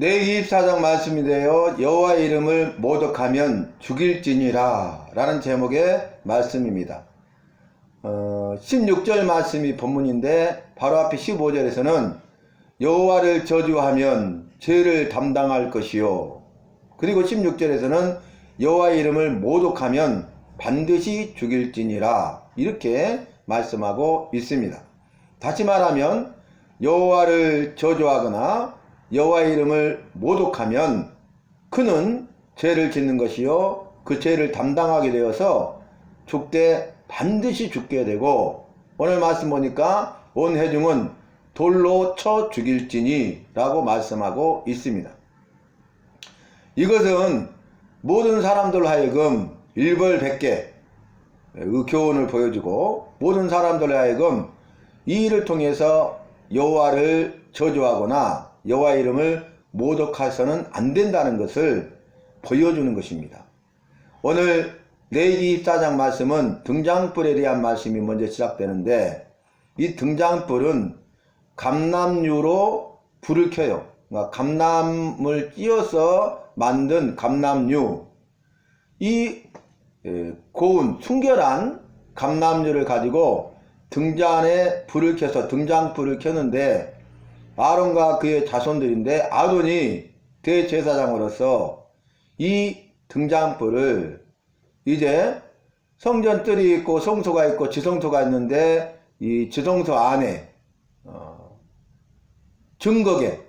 내 24장 말씀인데요. 여호와 이름을 모독하면 죽일지니라 라는 제목의 말씀입니다. 어, 16절 말씀이 본문인데 바로 앞에 15절에서는 여호와를 저주하면 죄를 담당할 것이요. 그리고 16절에서는 여호와 이름을 모독하면 반드시 죽일지니라 이렇게 말씀하고 있습니다. 다시 말하면 여호와를 저주하거나 여호와 이름을 모독하면 그는 죄를 짓는 것이요 그 죄를 담당하게 되어서 죽되 반드시 죽게 되고 오늘 말씀 보니까 온 회중은 돌로 쳐 죽일지니 라고 말씀하고 있습니다. 이것은 모든 사람들 하여금 일벌백계 의 교훈을 보여주고 모든 사람들 하여금 이 일을 통해서 여호와를 저주하거나 여호와 이름을 모독해서는 안 된다는 것을 보여주는 것입니다. 오늘 레이기 24장 말씀은 등장불에 대한 말씀이 먼저 시작되는데 이 등장불은 감남유로 불을 켜요. 그러니까 감남을 찧어서 만든 감남유. 이 에, 고운 순결한 감남유를 가지고 등잔에 불을 켜서 등장불을 켜는데 아론과 그의 자손들인데 아론이 대제사장으로서 이 등장불을 이제 성전 뜰이 있고 성소가 있고 지성소가 있는데 이 지성소 안에 어, 증거계,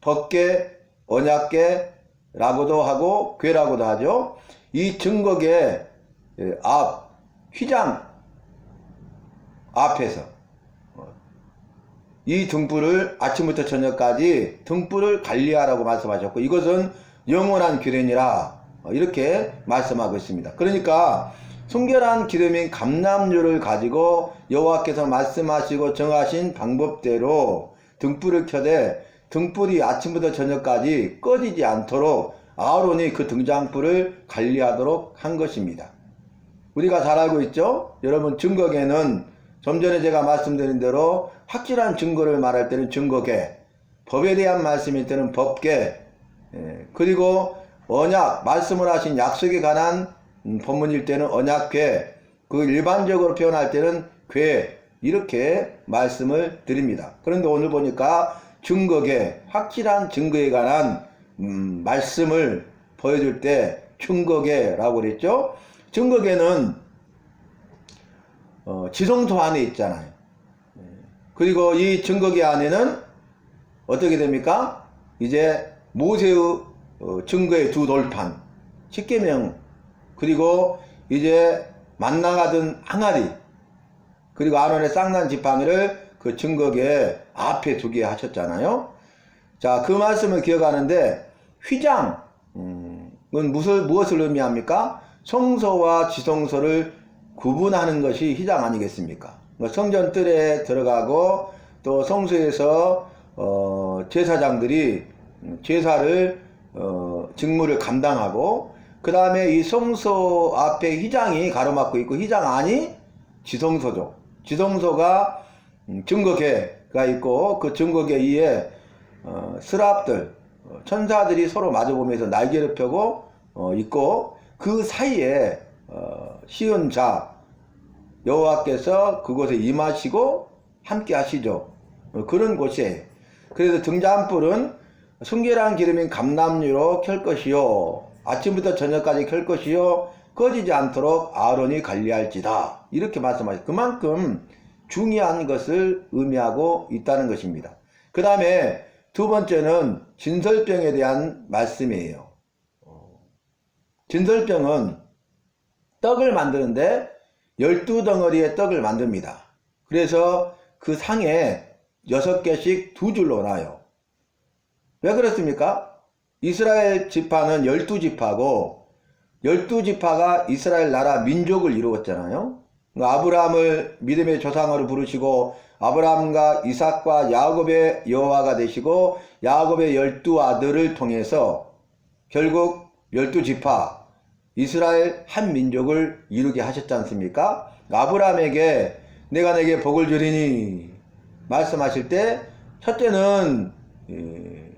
법계, 언약계라고도 하고 괴라고도 하죠. 이 증거계 예, 앞 휘장 앞에서 어, 이 등불을 아침부터 저녁까지 등불을 관리하라고 말씀하셨고 이것은 영원한 기름이라 어, 이렇게 말씀하고 있습니다. 그러니까 순결한 기름인 감람유를 가지고 여호와께서 말씀하시고 정하신 방법대로 등불을 켜되 등불이 아침부터 저녁까지 꺼지지 않도록 아론이 그 등장불을 관리하도록 한 것입니다. 우리가 잘 알고 있죠? 여러분 증거계는 좀 전에 제가 말씀드린 대로 확실한 증거를 말할 때는 증거계, 법에 대한 말씀일 때는 법계, 예, 그리고 언약, 말씀을 하신 약속에 관한 음, 본문일 때는 언약궤, 그 일반적으로 표현할 때는 궤, 이렇게 말씀을 드립니다. 그런데 오늘 보니까 증거계, 확실한 증거에 관한 음, 말씀을 보여줄 때 증거계라고 그랬죠. 증거계는 어, 지성소 안에 있잖아요. 예. 그리고 이 증거계 안에는 어떻게 됩니까? 이제 모세의 어, 증거의 두 돌판, 십계명, 그리고 이제 만나가던 항아리, 그리고 아론의 쌍난 지팡이를 그 증거계 앞에 두게 하셨잖아요. 자, 그 말씀을 기억하는데 휘장, 음, 은 무엇을, 무엇을 의미합니까? 성소와 지성소를 구분하는 것이 휘장 아니겠습니까? 뭐 성전 뜰에 들어가고 또 성소에서 어, 제사장들이 제사를 어, 직무를 감당하고 그 다음에 이 성소 앞에 휘장이 가로막고 있고 휘장 안이 지성소죠. 지성소가 음, 증거계가 있고 그 증거계 위에 어, 스랍들 어, 천사들이 서로 마주보면서 날개를 펴고 어, 있고 그 사이에 어, 시은 자 여호와께서 그곳에 임하시고 함께 하시죠. 어, 그런 곳이에요. 그래서 등잔불은 순결한 기름인 감람유로 켤 것이요 아침부터 저녁까지 켤 것이요 꺼지지 않도록 아론이 관리할지다 이렇게 말씀하셨 그만큼 중요한 것을 의미하고 있다는 것입니다. 그 다음에 두 번째는 진설병에 대한 말씀이에요. 진설병은 떡을 만드는데 열두 덩어리의 떡을 만듭니다. 그래서 그 상에 여섯 개씩 두 줄로 놔요. 왜 그렇습니까? 이스라엘 지파는 열두 지파고 열두 지파가 이스라엘 나라 민족을 이루었잖아요. 아브라함을 믿음의 조상으로 부르시고 아브라함과 이삭과 야곱의 여호와가 되시고 야곱의 열두 아들을 통해서 결국 열두 지파 이스라엘 한 민족을 이루게 하셨지 않습니까? 아브라함에게 내가 내게 복을 주리니 말씀하실 때 첫째는 예,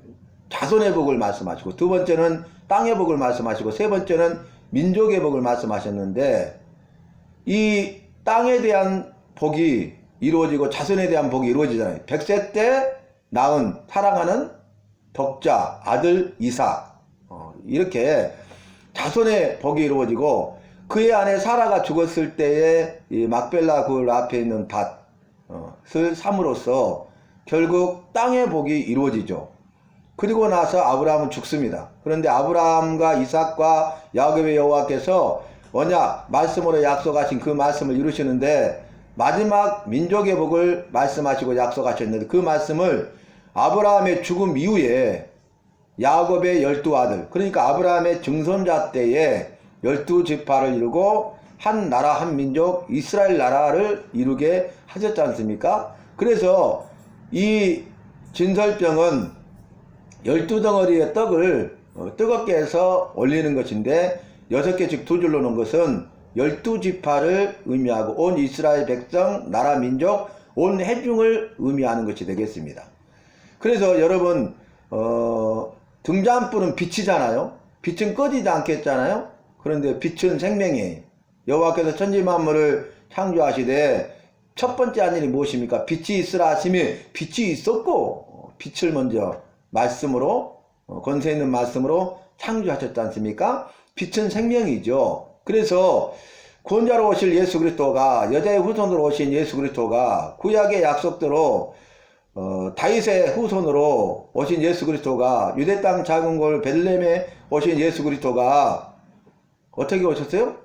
자손의 복을 말씀하시고 두 번째는 땅의 복을 말씀하시고 세 번째는 민족의 복을 말씀하셨는데 이 땅에 대한 복이 이루어지고 자손에 대한 복이 이루어지잖아요. 100세 때 낳은 사랑하는 덕자 아들 이삭 어, 이렇게 자손의 복이 이루어지고 그의 아내 사라가 죽었을 때에 이 막벨라 굴 앞에 있는 밭을 삼으로써 결국 땅의 복이 이루어지죠. 그리고 나서 아브라함은 죽습니다. 그런데 아브라함과 이삭과 야곱의 여호와께서 언약 말씀으로 약속하신 그 말씀을 이루시는데 마지막 민족의 복을 말씀하시고 약속하셨는데 그 말씀을 아브라함의 죽음 이후에 야곱의 열두 아들 그러니까 아브라함의 증손자 때에 열두 지파를 이루고 한 나라 한 민족 이스라엘 나라를 이루게 하셨지 않습니까? 그래서 이 진설병은 열두 덩어리의 떡을 어, 뜨겁게 해서 올리는 것인데 여섯 개씩 두 줄로 놓은 것은 열두 지파를 의미하고 온 이스라엘 백성, 나라 민족, 온 해중을 의미하는 것이 되겠습니다. 그래서 여러분 어, 등잔불은 빛이잖아요. 빛은 꺼지지 않겠잖아요. 그런데 빛은 생명이에요. 여호와께서 천지 만물을 창조하시되 첫 번째 한 일이 무엇입니까? 빛이 있으라 하시면 빛이 있었고 어, 빛을 먼저 말씀으로 어, 권세 있는 말씀으로 창조하셨지 않습니까? 빛은 생명이죠. 그래서 구원자로 오실 예수 그리스도가 여자의 후손으로 오신 예수 그리스도가 구약의 약속대로 어, 다윗의 후손으로 오신 예수 그리스도가 유대 땅 작은 골 베들레헴에 오신 예수 그리스도가 어떻게 오셨어요?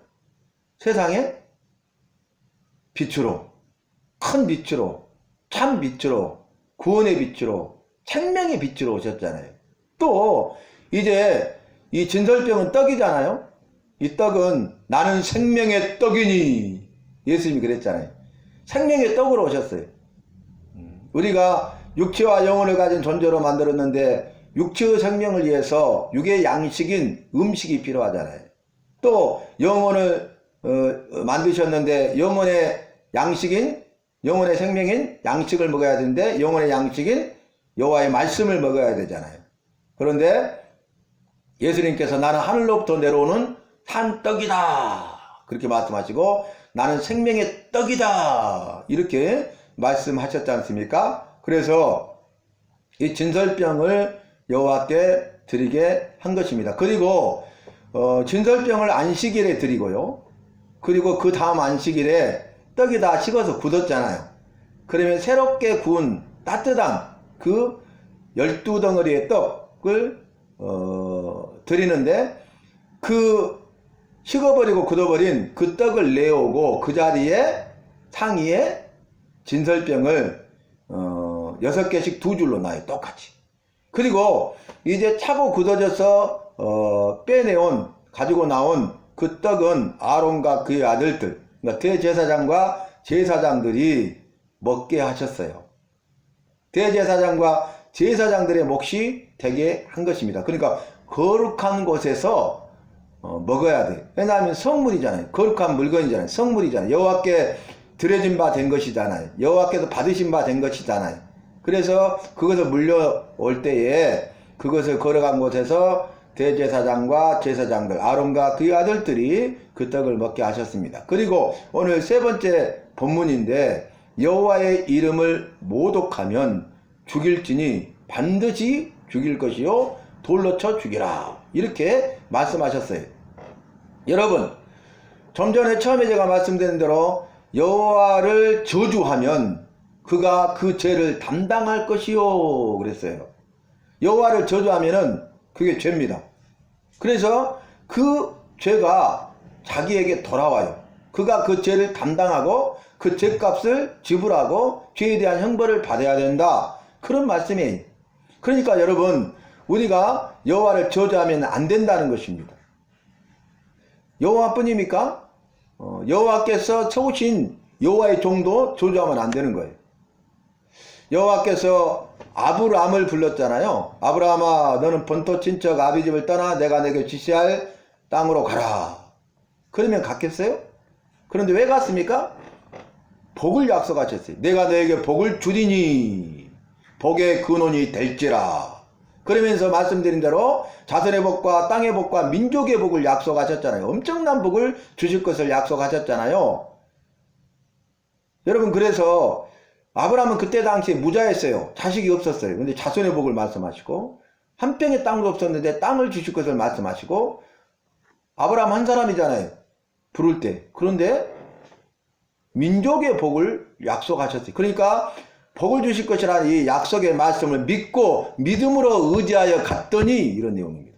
세상에 빛으로 큰 빛으로 참 빛으로 구원의 빛으로 생명의 빛으로 오셨잖아요. 또 이제 이 진설병은 떡이잖아요. 이 떡은 나는 생명의 떡이니 예수님이 그랬잖아요. 생명의 떡으로 오셨어요. 우리가 육체와 영혼을 가진 존재로 만들었는데 육체의 생명을 위해서 육의 양식인 음식이 필요하잖아요. 또 영혼을 어, 만드셨는데 영혼의 양식인 영혼의 생명인 양식을 먹어야 되는데 영혼의 양식인 여호와의 말씀을 먹어야 되잖아요. 그런데 예수님께서 나는 하늘로부터 내려오는 산 떡이다. 그렇게 말씀하시고 나는 생명의 떡이다. 이렇게 말씀하셨지 않습니까? 그래서 이 진설병을 여호와께 드리게 한 것입니다. 그리고 어, 진설병을 안식일에 드리고요. 그리고 그 다음 안식일에 떡이 다 식어서 굳었잖아요. 그러면 새롭게 구운 따뜻한 그 열두 덩어리의 떡을 어, 드리는데 그 식어버리고 굳어버린 그 떡을 내오고 그 자리에 상위에 진설병을 어, 여섯 개씩 두 줄로 놔요 똑같이 그리고 이제 차고 굳어져서 어, 빼내온 가지고 나온 그 떡은 아론과 그의 아들들 그러니까 대제사장과 제사장들이 먹게 하셨어요 대제사장과 제사장들의 몫이 되게 한 것입니다 그러니까 거룩한 곳에서 어, 먹어야 돼. 왜냐하면 성물이잖아요. 거룩한 물건이잖아요. 성물이잖아요. 여호와께 드려진 바 된 것이잖아요. 여호와께서 받으신 바 된 것이잖아요. 그래서 그것을 물려올 때에 그것을 걸어간 곳에서 대제사장과 제사장들, 아론과 그의 아들들이 그 떡을 먹게 하셨습니다. 그리고 오늘 세 번째 본문인데 여호와의 이름을 모독하면 죽일지니 반드시 죽일 것이요 돌로 쳐 죽이라 이렇게 말씀하셨어요. 여러분, 좀 전에 처음에 제가 말씀드린 대로 여호와를 저주하면 그가 그 죄를 담당할 것이요 그랬어요. 여호와를 저주하면은 그게 죄입니다. 그래서 그 죄가 자기에게 돌아와요. 그가 그 죄를 담당하고 그 죄값을 지불하고 죄에 대한 형벌을 받아야 된다. 그런 말씀이에요. 그러니까 여러분 우리가 여호와를 저주하면 안 된다는 것입니다. 여호와뿐입니까? 어, 여호와께서 쳐오신 여호와의 종도 조주하면 안 되는 거예요. 여호와께서 아브라함을 불렀잖아요. 아브라함아 너는 본토 친척 아비 집을 떠나 내가 내게 지시할 땅으로 가라. 그러면 갔겠어요? 그런데 왜 갔습니까? 복을 약속하셨어요. 내가 너에게 복을 주리니 복의 근원이 될지라. 그러면서 말씀드린 대로 자손의 복과 땅의 복과 민족의 복을 약속하셨잖아요. 엄청난 복을 주실 것을 약속하셨잖아요. 여러분 그래서 아브라함은 그때 당시에 무자였어요. 자식이 없었어요. 근데 자손의 복을 말씀하시고 한 평의 땅도 없었는데 땅을 주실 것을 말씀하시고 아브라함 한 사람이잖아요. 부를 때. 그런데 민족의 복을 약속하셨어요. 그러니까 복을 주실 것이라는 이 약속의 말씀을 믿고 믿음으로 의지하여 갔더니 이런 내용입니다.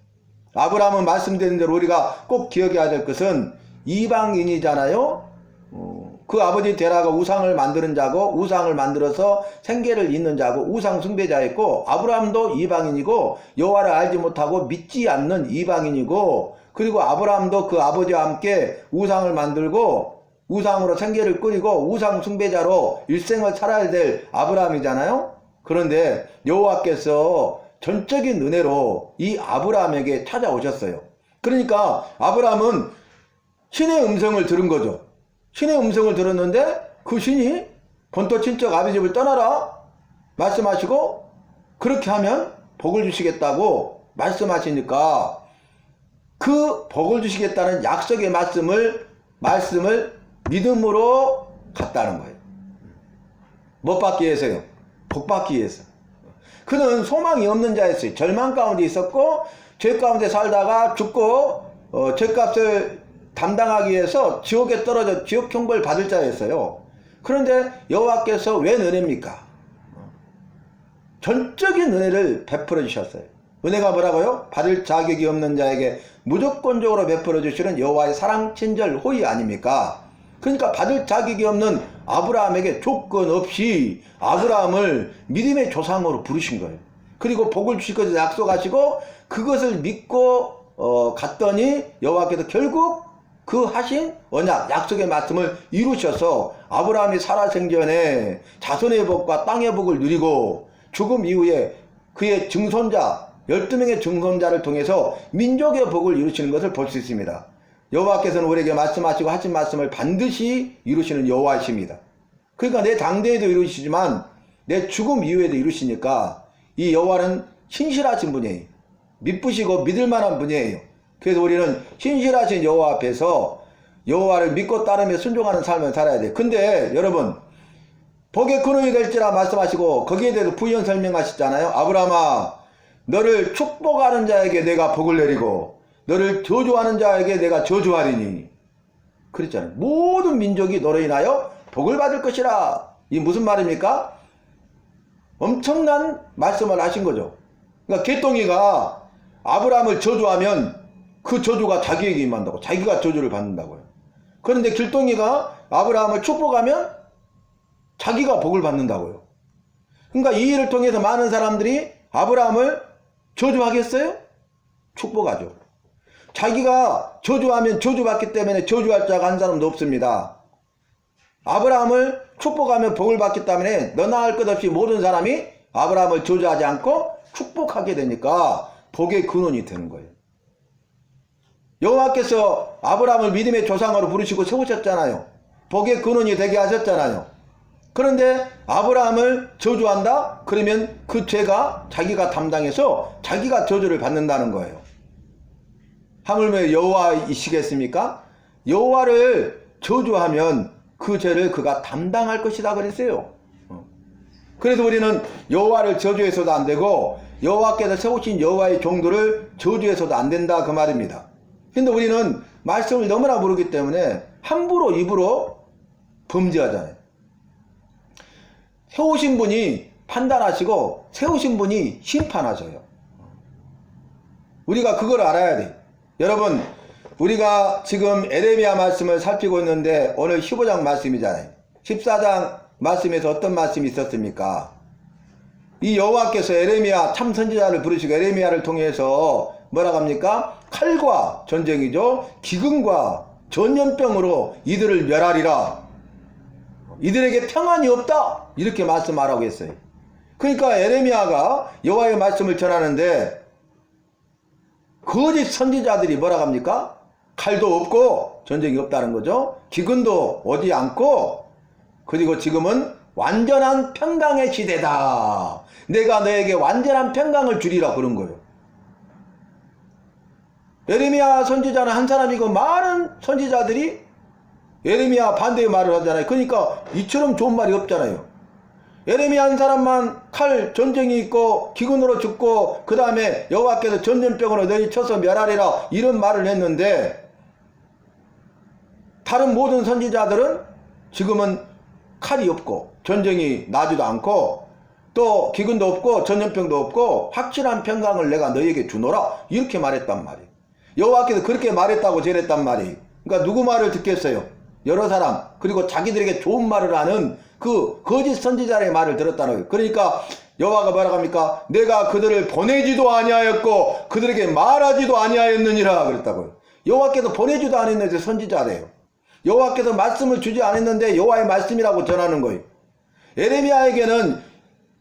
아브라함은 말씀드린 대로 우리가 꼭 기억해야 될 것은 이방인이잖아요. 어, 그 아버지 데라가 우상을 만드는 자고 우상을 만들어서 생계를 잇는 자고 우상 숭배자였고 아브라함도 이방인이고 여호와를 알지 못하고 믿지 않는 이방인이고 그리고 아브라함도 그 아버지와 함께 우상을 만들고 우상으로 생계를 꾸리고 우상 숭배자로 일생을 살아야 될 아브라함이잖아요. 그런데 여호와께서 전적인 은혜로 이 아브라함에게 찾아오셨어요. 그러니까 아브라함은 신의 음성을 들은 거죠. 신의 음성을 들었는데 그 신이 본토 친척 아비 집을 떠나라 말씀하시고 그렇게 하면 복을 주시겠다고 말씀하시니까 그 복을 주시겠다는 약속의 말씀을 말씀을 믿음으로 갔다는 거예요. 못 받기 위해서요. 복 받기 위해서. 그는 소망이 없는 자였어요. 절망 가운데 있었고 죄 가운데 살다가 죽고 어, 죄값을 담당하기 위해서 지옥에 떨어져 지옥 형벌 받을 자였어요. 그런데 여호와께서 왜 은혜입니까? 전적인 은혜를 베풀어 주셨어요. 은혜가 뭐라고요? 받을 자격이 없는 자에게 무조건적으로 베풀어 주시는 여호와의 사랑, 친절, 호의 아닙니까? 그러니까 받을 자격이 없는 아브라함에게 조건 없이 아브라함을 믿음의 조상으로 부르신 거예요. 그리고 복을 주실 것을 약속하시고 그것을 믿고 어, 갔더니 여호와께서 결국 그 하신 언약 약속의 말씀을 이루셔서 아브라함이 살아생전에 자손의 복과 땅의 복을 누리고 죽음 이후에 그의 증손자 12명의 증손자를 통해서 민족의 복을 이루시는 것을 볼 수 있습니다. 여호와께서는 우리에게 말씀하시고 하신 말씀을 반드시 이루시는 여호와이십니다. 그러니까 내 당대에도 이루시지만 내 죽음 이후에도 이루시니까 이 여호와는 신실하신 분이에요. 믿으시고 믿을 만한 분이에요. 그래서 우리는 신실하신 여호와 앞에서 여호와를 믿고 따르며 순종하는 삶을 살아야 돼. 근데 여러분 복의 근원이 될지라 말씀하시고 거기에 대해서 부연 설명하셨잖아요. 아브라함아 너를 축복하는 자에게 내가 복을 내리고 너를 저주하는 자에게 내가 저주하리니 그랬잖아요. 모든 민족이 너로 인하여 복을 받을 것이라. 이 무슨 말입니까? 엄청난 말씀을 하신 거죠. 그러니까 개똥이가 아브라함을 저주하면 그 저주가 자기에게 임한다고. 자기가 저주를 받는다고요. 그런데 길동이가 아브라함을 축복하면 자기가 복을 받는다고요. 그러니까 이 일을 통해서 많은 사람들이 아브라함을 저주하겠어요? 축복하죠. 자기가 저주하면 저주받기 때문에 저주할 자가 한 사람도 없습니다. 아브라함을 축복하면 복을 받기 때문에 너나 할 것 없이 모든 사람이 아브라함을 저주하지 않고 축복하게 되니까 복의 근원이 되는 거예요. 여호와께서 아브라함을 믿음의 조상으로 부르시고 세우셨잖아요. 복의 근원이 되게 하셨잖아요. 그런데 아브라함을 저주한다? 그러면 그 죄가 자기가 담당해서 자기가 저주를 받는다는 거예요. 하물며 여호와이시겠습니까? 여호와를 저주하면 그 죄를 그가 담당할 것이다 그랬어요. 어. 그래서 우리는 여호와를 저주해서도 안 되고 여호와께서 세우신 여호와의 종들을 저주해서도 안 된다 그 말입니다. 근데 우리는 말씀을 너무나 모르기 때문에 함부로 입으로 범죄하잖아요. 세우신 분이 판단하시고 세우신 분이 심판하셔요. 우리가 그걸 알아야 돼. 여러분, 우리가 지금 에레미야 말씀을 살피고 있는데 오늘 15장 말씀이잖아요. 14장 말씀에서 어떤 말씀이 있었습니까? 이 여호와께서 에레미야 참 선지자를 부르시고 에레미야를 통해서 뭐라고 합니까? 칼과 전쟁이죠. 기근과 전염병으로 이들을 멸하리라. 이들에게 평안이 없다. 이렇게 말씀하라고 했어요. 그러니까 에레미야가 여호와의 말씀을 전하는데 거짓 선지자들이 뭐라고 합니까? 칼도 없고 전쟁이 없다는 거죠. 기근도 오지 않고 그리고 지금은 완전한 평강의 시대다. 내가 너에게 완전한 평강을 주리라 그런 거예요. 예레미야 선지자는 한 사람이고 많은 선지자들이 예레미야 반대의 말을 하잖아요. 그러니까 이처럼 좋은 말이 없잖아요. 예레미야 한 사람만 칼 전쟁이 있고 기근으로 죽고 그 다음에 여호와께서 전염병으로 너희 쳐서 멸하리라 이런 말을 했는데 다른 모든 선지자들은 지금은 칼이 없고 전쟁이 나지도 않고 또 기근도 없고 전염병도 없고 확실한 평강을 내가 너희에게 주노라 이렇게 말했단 말이에요. 여호와께서 그렇게 말했다고 전했단 말이에요. 그러니까 누구 말을 듣겠어요? 여러 사람 그리고 자기들에게 좋은 말을 하는 그 거짓 선지자의 말을 들었다는 거예요. 그러니까 여호와가 뭐라고 합니까? 내가 그들을 보내지도 아니하였고 그들에게 말하지도 아니하였느니라 그랬다고요. 여호와께서 보내지도 않았는데 선지자래요. 여호와께서 말씀을 주지 않았는데 여호와의 말씀이라고 전하는 거예요. 에레미야에게는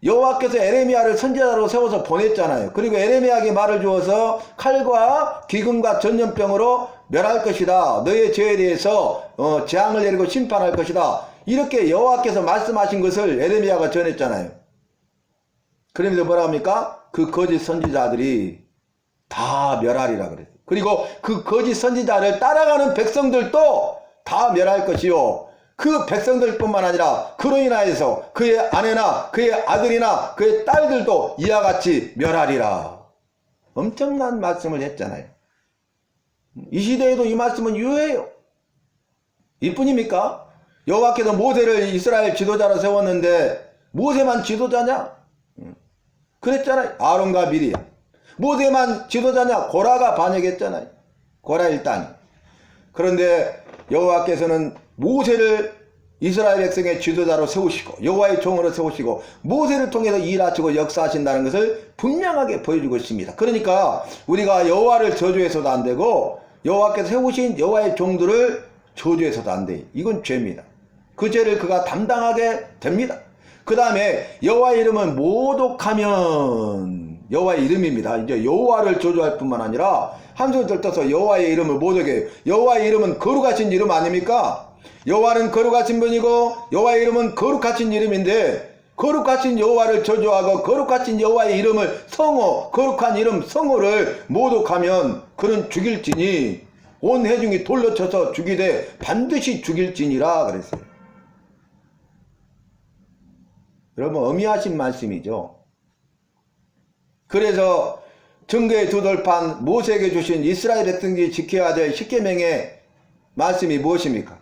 여호와께서 에레미야를 선지자로 세워서 보냈잖아요. 그리고 에레미야에게 말을 주어서 칼과 기근과 전염병으로 멸할 것이다. 너의 죄에 대해서 어, 재앙을 내리고 심판할 것이다. 이렇게 여호와께서 말씀하신 것을 에레미야가 전했잖아요. 그러면서 뭐라 합니까? 그 거짓 선지자들이 다 멸하리라 그랬어요. 그리고 그 거짓 선지자를 따라가는 백성들도 다 멸할 것이요. 그 백성들뿐만 아니라 그로 인하여서 그의 아내나 그의 아들이나 그의 딸들도 이와 같이 멸하리라. 엄청난 말씀을 했잖아요. 이 시대에도 이 말씀은 유효해요. 이뿐입니까? 여호와께서 모세를 이스라엘 지도자로 세웠는데 모세만 지도자냐? 그랬잖아요. 아론과 미리. 모세만 지도자냐? 고라가 반역했잖아요. 고라 일단. 그런데 여호와께서는 모세를 이스라엘 백성의 지도자로 세우시고 여호와의 종으로 세우시고 모세를 통해서 일하시고 역사하신다는 것을 분명하게 보여주고 있습니다. 그러니까 우리가 여호와를 저주해서도 안 되고 여호와께서 세우신 여호와의 종들을 저주해서도 안 돼. 이건 죄입니다. 그 죄를 그가 담당하게 됩니다. 그 다음에 여호와의 이름은 모독하면 여호와의 이름입니다. 이제 여호와를 저주할 뿐만 아니라 한손 들떠서 여호와의 이름을 모독해요. 여호와의 이름은 거룩하신 이름 아닙니까? 여호와는 거룩하신 분이고 여호와의 이름은 거룩하신 이름인데 거룩하신 여호와를 저주하고 거룩하신 여호와의 이름을 성호 거룩한 이름 성호를 모독하면 그는 죽일지니 온 회중이 돌로 쳐서 죽이되 반드시 죽일지니라 그랬어요. 여러분 어미하신 말씀이죠. 그래서 증거의 두 돌판 모세에게 주신 이스라엘 백성들이 지켜야 될 십계명의 말씀이 무엇입니까?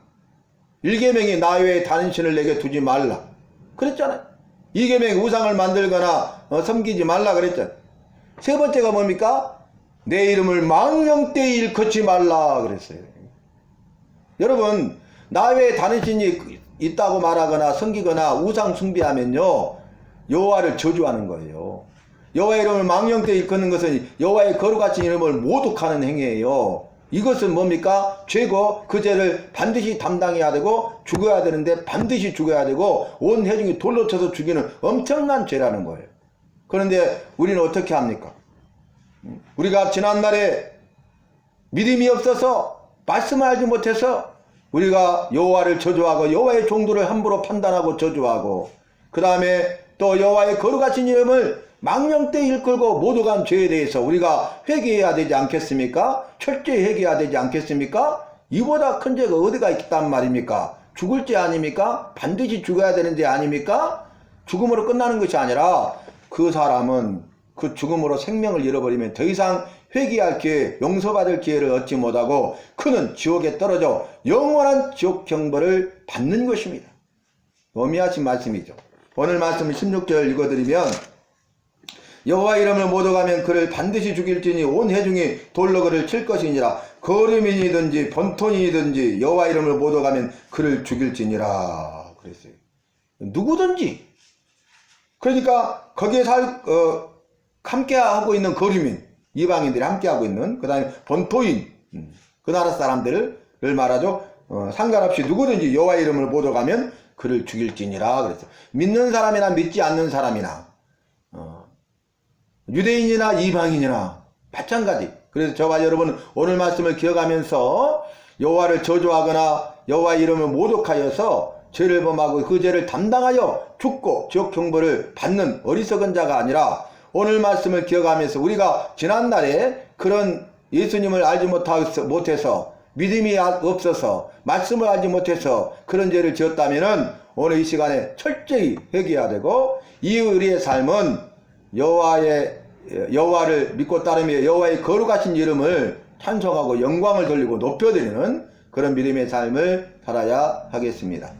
1계명이 나 외에 다른 신을 내게 두지 말라. 그랬잖아요. 2계명 우상을 만들거나 어, 섬기지 말라 그랬잖아요. 세 번째가 뭡니까? 내 이름을 망령되이 일컫지 말라 그랬어요. 여러분 나 외에 다른 신이 있다고 말하거나 섬기거나 우상 숭배하면요 여호와를 저주하는 거예요. 여호와의 이름을 망령되이 일컫는 것은 여호와의 거룩하신 이름을 모독하는 행위예요. 이것은 뭡니까? 죄고 그 죄를 반드시 담당해야 되고 죽어야 되는데 반드시 죽어야 되고 온 회중이 돌로 쳐서 죽이는 엄청난 죄라는 거예요. 그런데 우리는 어떻게 합니까? 우리가 지난날에 믿음이 없어서 말씀을 알지 못해서 우리가 여호와를 저주하고 여호와의 종들을 함부로 판단하고 저주하고 그 다음에 또 여호와의 거룩하신 이름을 망령때 일끌고 모두 간 죄에 대해서 우리가 회개해야 되지 않겠습니까? 철저히 회개해야 되지 않겠습니까? 이보다 큰 죄가 어디가 있단 말입니까? 죽을 죄 아닙니까? 반드시 죽어야 되는 죄 아닙니까? 죽음으로 끝나는 것이 아니라 그 사람은 그 죽음으로 생명을 잃어버리면 더 이상 회개할 기회, 용서받을 기회를 얻지 못하고 그는 지옥에 떨어져 영원한 지옥 경벌을 받는 것입니다. 어미하신 말씀이죠. 오늘 말씀 16절 읽어드리면 여호와 이름을 모독하면 그를 반드시 죽일지니 온 회중이 돌로 그를 칠 것이니라 거름이든지 번톤이든지 여호와 이름을 모독하면 그를 죽일지니라 그랬어요. 누구든지 그러니까 거기에 살 어, 함께 하고 있는 거류민 이방인들이 함께 하고 있는 그다음에 번토인 음, 그 나라 사람들을 말하죠. 어, 상관없이 누구든지 여호와 이름을 모독하면 그를 죽일지니라 그랬어요. 믿는 사람이나 믿지 않는 사람이나 어, 유대인이나 이방인이나 마찬가지. 그래서 저와 여러분 오늘 말씀을 기억하면서 여호와를 저주하거나 여호와 이름을 모독하여서 죄를 범하고 그 죄를 담당하여 죽고 지옥 형벌을 받는 어리석은 자가 아니라 오늘 말씀을 기억하면서 우리가 지난날에 그런 예수님을 알지 못해서 믿음이 아- 없어서 말씀을 알지 못해서 그런 죄를 지었다면은 오늘 이 시간에 철저히 회개해야 되고 이 우리의 삶은 여호와의 여호와를 믿고 따르며 여호와의 거룩하신 이름을 찬송하고 영광을 돌리고 높여드리는 그런 믿음의 삶을 살아야 하겠습니다.